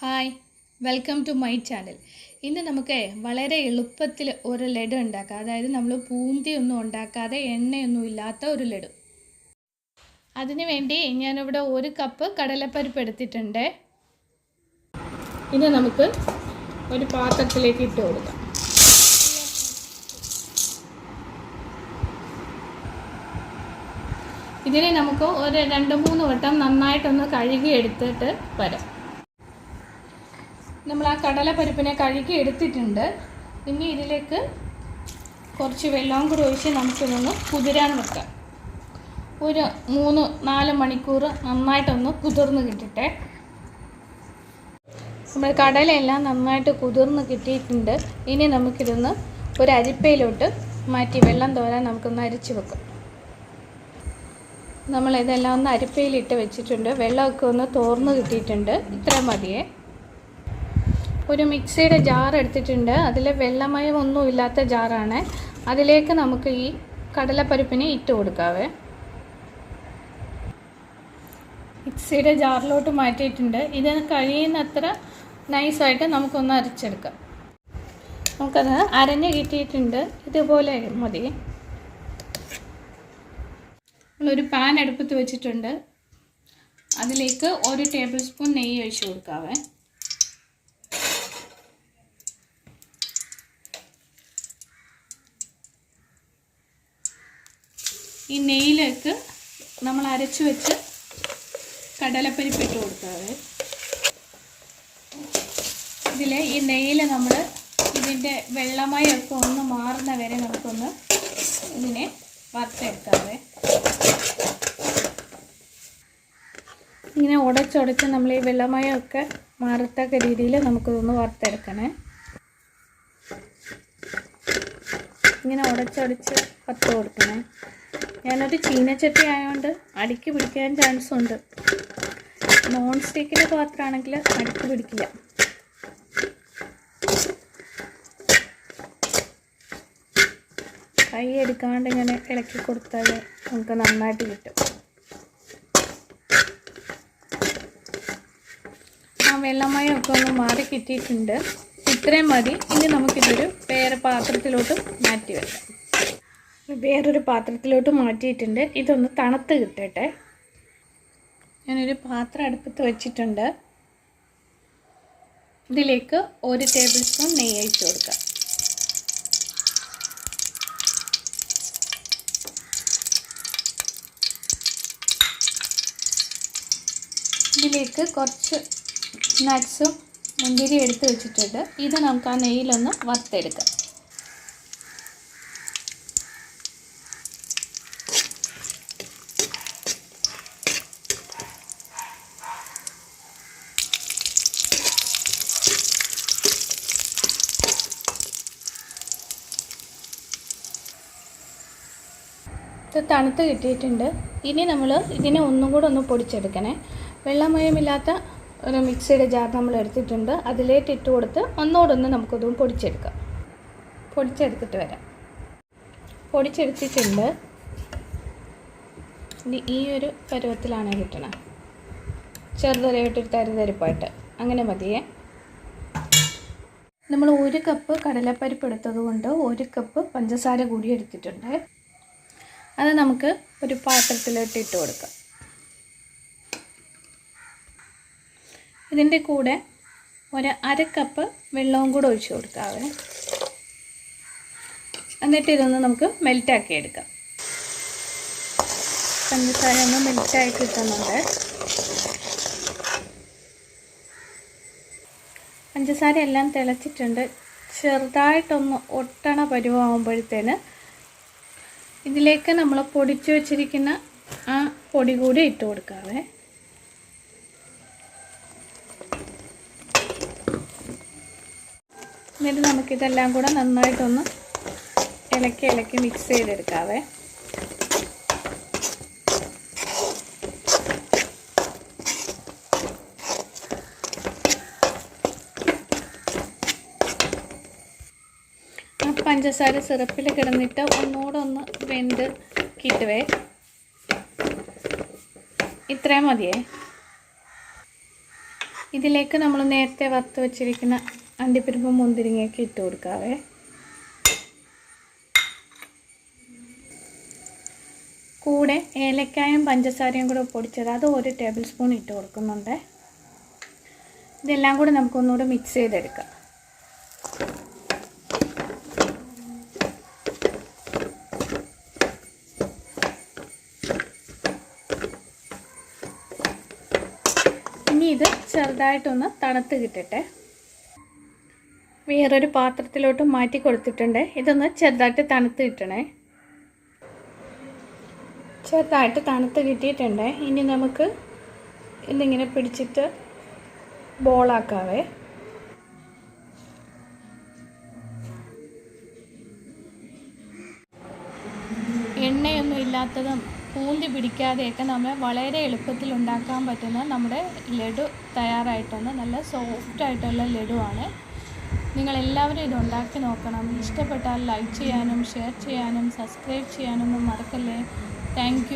Hi welcome to my channel ഇന്ന് നമുക്ക് വളരെ എളുപ്പത്തിൽ ഒരു ലഡു ഉണ്ടാക്കാം. അതായത് നമ്മൾ പൂന്തിയൊന്നും ഉണ്ടാക്കാതെ എണ്ണയൊന്നും ഇല്ലാത്ത ഒരു ലഡു. അതിനുവേണ്ടി ഞാനിവിടെ ഒരു കപ്പ് കടലപ്പരിപ്പ് എടുത്തിട്ടുണ്ട്. ഇനി നമുക്ക് ഒരു പാത്രത്തിലേക്ക് ഇട്ട് കൊടുക്കാം. ഇതിനെ നമുക്ക് ഒരു രണ്ട് മൂന്ന് വട്ടം നന്നായിട്ടൊന്ന് കഴുകി എടുത്തിട്ട് വരാം. നമ്മൾ ആ കടലപ്പരിപ്പിനെ കഴുകി എടുത്തിട്ടുണ്ട്. ഇനി ഇതിലേക്ക് കുറച്ച് വെള്ളവും കൂടി ഒഴിച്ച് നമുക്കിതൊന്ന് കുതിരാൻ വെക്കാം. ഒരു മൂന്ന് നാല് മണിക്കൂർ നന്നായിട്ടൊന്ന് കുതിർന്ന് കിട്ടട്ടെ. നമ്മൾ കടലയെല്ലാം നന്നായിട്ട് കുതിർന്ന് കിട്ടിയിട്ടുണ്ട്. ഇനി നമുക്കിതൊന്ന് ഒരു അരിപ്പയിലോട്ട് മാറ്റി വെള്ളം തോരാൻ നമുക്കൊന്ന് അരിച്ചു വെക്കാം. നമ്മളിതെല്ലാം ഒന്ന് അരിപ്പയിലിട്ട് വെച്ചിട്ടുണ്ട്. വെള്ളമൊക്കെ ഒന്ന് തോർന്ന് കിട്ടിയിട്ടുണ്ട്. ഇത്ര മതിയേ. ഒരു മിക്സിയുടെ ജാർ എടുത്തിട്ടുണ്ട്. അതിൽ വെള്ളമയം ഒന്നും ഇല്ലാത്ത ജാറാണ്. അതിലേക്ക് നമുക്ക് ഈ കടലപ്പരിപ്പിനെ ഇട്ട് കൊടുക്കാവേ. മിക്സിയുടെ ജാറിലോട്ട് മാറ്റിയിട്ടുണ്ട്. ഇത് കഴിയുന്നത്ര നൈസായിട്ട് നമുക്കൊന്ന് അരച്ചെടുക്കാം. നമുക്കത് അരഞ്ഞ് കിട്ടിയിട്ടുണ്ട്. ഇതുപോലെ മതി. നമ്മളൊരു പാൻ അടുപ്പത്ത് വെച്ചിട്ടുണ്ട്. അതിലേക്ക് ഒരു ടേബിൾ സ്പൂൺ നെയ്യ് ഒഴിച്ച് കൊടുക്കാവേ. ഈ നെയ്യിലേക്ക് നമ്മൾ അരച്ചു വെച്ച് കടലപ്പരിപ്പ് ഇട്ട് കൊടുക്കാവേ. ഇതിൽ ഈ നെയ്യിൽ നമ്മൾ ഇതിന്റെ വെള്ളമയൊക്കെ ഒന്ന് മാറുന്ന വരെ നമുക്കൊന്ന് ഇതിനെ വറുത്തെടുക്കാതെ ഇങ്ങനെ ഉടച്ചുടച്ച് നമ്മൾ ഈ വെള്ളമയമൊക്കെ മാറത്തക്ക രീതിയിൽ നമുക്കിതൊന്ന് വറുത്തെടുക്കണേ. ഇങ്ങനെ ഉടച്ചടിച്ച് പത്ത് കൊടുക്കണേ. ഞാനൊരു ചീനച്ചട്ടി ആയതുകൊണ്ട് അടിക്ക് പിടിക്കാൻ ചാൻസ് ഉണ്ട്. നോൺ സ്റ്റിക്കിന്റെ പാത്രമാണെങ്കിൽ അടിക്ക് പിടിക്കില്ല. കൈ എടുക്കാണ്ട് ഇങ്ങനെ ഇളക്കി കൊടുത്താൽ നമുക്ക് നന്നായിട്ട് കിട്ടും. ആ വെള്ളമയമൊക്കെ ഒന്ന് മാറി കിട്ടിയിട്ടുണ്ട്. ഇത്രയും മതി. ഇനി നമുക്കിതൊരു വേറെ പാത്രത്തിലോട്ട് മാറ്റി വെക്കാം. വേറൊരു പാത്രത്തിലോട്ട് മാറ്റിയിട്ടുണ്ട്. ഇതൊന്ന് തണുത്ത് കിട്ടട്ടെ. ഞാനൊരു പാത്രം അടുപ്പത്ത് വെച്ചിട്ടുണ്ട്. ഇതിലേക്ക് ഒരു ടേബിൾ സ്പൂൺ നെയ്യ് ഒഴിച്ച് കൊടുക്കാം. ഇതിലേക്ക് കുറച്ച് നട്ട്സും മുന്തിരി എടുത്ത് വെച്ചിട്ടുണ്ട്. ഇത് നമുക്ക് ആ നെയ്യിലൊന്ന് വറുത്തെടുക്കാം. ഇത് തണുത്ത് കിട്ടിയിട്ടുണ്ട്. ഇനി നമ്മൾ ഇതിനെ ഒന്നും കൂടെ ഒന്ന് പൊടിച്ചെടുക്കണേ. വെള്ളമയമില്ലാത്ത ഒരു മിക്സിയുടെ ജാർ നമ്മൾ എടുത്തിട്ടുണ്ട്. അതിലേക്ക് ഇട്ട് കൊടുത്ത് ഒന്നോടൊന്ന് ഒന്ന് നമുക്കതും പൊടിച്ചെടുക്കാം. പൊടിച്ചെടുത്തിട്ട് വരാം. പൊടിച്ചെടുത്തിട്ടുണ്ട്. ഇനി ഈ ഒരു പരുവത്തിലാണ് കിട്ടണത് ചെറുതരയായിട്ടൊരു തരിതരിപ്പായിട്ട്. അങ്ങനെ മതിയേ. നമ്മൾ ഒരു കപ്പ് കടലപ്പരിപ്പ് എടുത്തത് കൊണ്ട് ഒരു കപ്പ് പഞ്ചസാര കൂടി എടുത്തിട്ടുണ്ട്. അത് നമുക്ക് ഒരു പാത്രത്തിലോട്ട് ഇട്ട് കൊടുക്കാം. ഇതിന്റെ കൂടെ ഒരു അര കപ്പ് വെള്ളവും കൂടെ ഒഴിച്ചു കൊടുക്കാവേ എന്നിട്ട് ഇതൊന്ന് നമുക്ക് മെൽറ്റാക്കി എടുക്കാം. പഞ്ചസാര ഒന്ന് മെൽറ്റായി കിട്ടുന്നുണ്ട്. പഞ്ചസാര എല്ലാം തിളച്ചിട്ടുണ്ട്. ചെറുതായിട്ടൊന്ന് ഒട്ടണ പരുവാകുമ്പോഴത്തേന് ഇതിലേക്ക് നമ്മൾ പൊടിച്ചു വച്ചിരിക്കുന്ന ആ പൊടി കൂടി ഇട്ട് കൊടുക്കാവേ. എന്നിട്ട് നമുക്കിതെല്ലാം കൂടെ നന്നായിട്ടൊന്ന് ഇളക്കി ഇളക്കി മിക്സ് ചെയ്തെടുക്കാവേ ആ പഞ്ചസാര സിറപ്പിൽ കിടന്നിട്ട് ഒന്നുകൂടെ ഒന്ന് വെന്ത് കിട്ടുവേ. ഇത്രയും മതിയേ. ഇതിലേക്ക് നമ്മൾ നേരത്തെ വറുത്ത് വെച്ചിരിക്കുന്ന അണ്ടിപ്പരിപ്പും മുന്തിരിങ്ങയൊക്കെ ഇട്ട് കൊടുക്കാവേ. കൂടെ ഏലക്കായും പഞ്ചസാരയും കൂടെ പൊടിച്ചത് അത് ഒരു ടേബിൾ സ്പൂൺ ഇട്ട് കൊടുക്കുന്നുണ്ട്. ഇതെല്ലാം കൂടെ നമുക്കൊന്നുകൂടെ മിക്സ് ചെയ്തെടുക്കാം. ഇനി ഇത് ചെറുതായിട്ടൊന്ന് തണുത്ത് കിട്ടട്ടെ. വേറൊരു പാത്രത്തിലോട്ട് മാറ്റി കൊടുത്തിട്ടുണ്ട്. ഇതൊന്ന് ചെറുതായിട്ട് തണുത്ത് കിട്ടണേ. ചെറുതായിട്ട് തണുത്ത് കിട്ടിയിട്ടുണ്ട്. ഇനി നമുക്ക് ഇതിങ്ങനെ പിടിച്ചിട്ട് ബോളാക്കാവേ. എണ്ണയൊന്നും ഇല്ലാത്തതും പൂന്തി പിടിക്കാതെയൊക്കെ നമ്മൾ വളരെ എളുപ്പത്തിൽ ഉണ്ടാക്കാൻ പറ്റുന്ന നമ്മുടെ ലഡു തയ്യാറായിട്ടുണ്ട്. നല്ല സോഫ്റ്റ് ആയിട്ടുള്ള ലഡുവാണ്. നിങ്ങളെല്ലാവരും ഇത് ഉണ്ടാക്കി നോക്കണം. ഇഷ്ടപ്പെട്ടാൽ ലൈക്ക് ചെയ്യാനും ഷെയർ ചെയ്യാനും സബ്സ്ക്രൈബ് ചെയ്യാനൊന്നും മറക്കല്ലേ. താങ്ക്